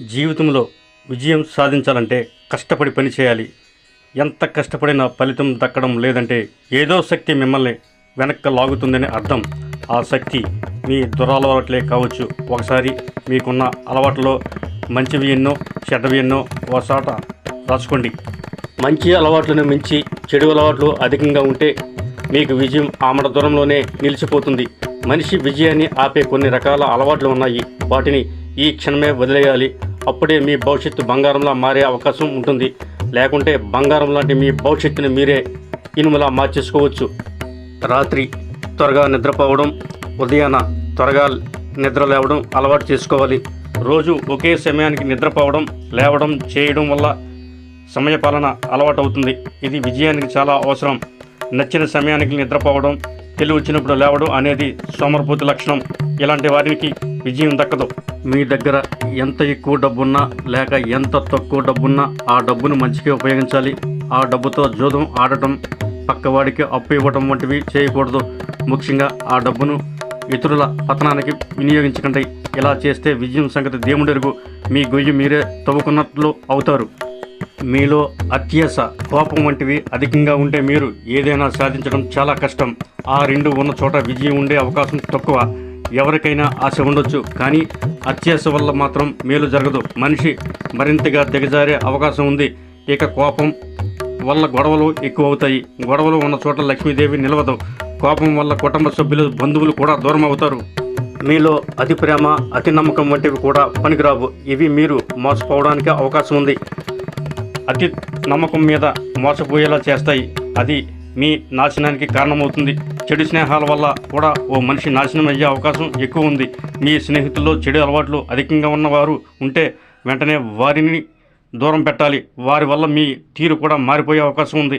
జీవితంలో విజయం సాధించాలంటే కష్టపడి పని చేయాలి. ఎంత కష్టపడినా ఫలితం దక్కడం లేదంటే ఏదో శక్తి మిమ్మల్ని వెనక్కి లాగుతుందని అర్థం. ఆ శక్తి మీ దురలవాట్లే కావచ్చు. ఒకసారి మీకున్న అలవాట్లో మంచివి ఎన్నో చెడ్డవి ఎన్నో ఒకసాట రాసుకోండి. మంచి అలవాట్లను మించి చెడు అలవాట్లు అధికంగా ఉంటే మీకు విజయం ఆమడ దూరంలోనే నిలిచిపోతుంది. మనిషి విజయాన్ని ఆపే కొన్ని రకాల అలవాట్లు ఉన్నాయి. వాటిని ఈ క్షణమే వదిలేయాలి. అప్పుడే మీ భవిష్యత్తు బంగారంలా మారే అవకాశం ఉంటుంది. లేకుంటే బంగారం లాంటి మీ భవిష్యత్తుని మీరే ఇనుములా మార్చేసుకోవచ్చు. రాత్రి త్వరగా నిద్రపోవడం ఉదయాన త్వరగా నిద్ర లేవడం అలవాటు చేసుకోవాలి. రోజు ఒకే సమయానికి నిద్రపోవడం లేవడం చేయడం వల్ల సమయపాలన అలవాటు అవుతుంది ఇది విజయానికి చాలా అవసరం. నచ్చిన సమయానికి నిద్రపోవడం తెలివి వచ్చినప్పుడు లేవడం అనేది సోమరపోతి లక్షణం. ఇలాంటి వారికి విజయం దక్కదు. మీ దగ్గర ఎంత ఎక్కువ డబ్బున్నా లేక ఎంత తక్కువ డబ్బున్నా ఆ డబ్బును మంచిగా ఉపయోగించాలి. ఆ డబ్బుతో జూదం ఆడటం పక్కవాడికి అప్పు ఇవ్వటం వంటివి చేయకూడదు. ముఖ్యంగా ఆ డబ్బును ఇతరుల పతనానికి వినియోగించకండి. ఇలా చేస్తే విజయం సంగతి దేవుడెరుగు. మీ గొయ్యి మీరే తవ్వుకున్నట్లు అవుతారు. మీలో అత్యాస కోపం వంటివి అధికంగా ఉంటే మీరు ఏదైనా సాధించడం చాలా కష్టం. ఆ రెండు ఉన్న చోట విజయం ఉండే అవకాశం తక్కువ. ఎవరికైనా ఆశ ఉండొచ్చు కానీ అత్యాస వల్ల మాత్రం మేలు జరగదు. మనిషి మరింతగా దిగజారే అవకాశం ఉంది. ఇక కోపం వల్ల గొడవలు ఎక్కువ అవుతాయి గొడవలు ఉన్న చోట లక్ష్మీదేవి నిలవదు. కోపం వల్ల కుటుంబ సభ్యులు బంధువులు కూడా దూరం అవుతారు మీలో అతి ప్రేమ అతి నమ్మకం వంటివి కూడా పనికిరావు. ఇవి మీరు మోసపోవడానికి అవకాశం ఉంది. అతి నమ్మకం మీద మోసపోయేలా చేస్తాయి. అది మీ నాశనానికి కారణమవుతుంది. చెడు స్నేహాల వల్ల కూడా ఓ మనిషి నాశనం అయ్యే అవకాశం ఎక్కువ ఉంది. మీ స్నేహితుల్లో చెడు అలవాట్లు అధికంగా ఉన్నవారు ఉంటే వెంటనే వారిని దూరం పెట్టాలి. వారి వల్ల మీ తీరు కూడా మారిపోయే అవకాశం ఉంది.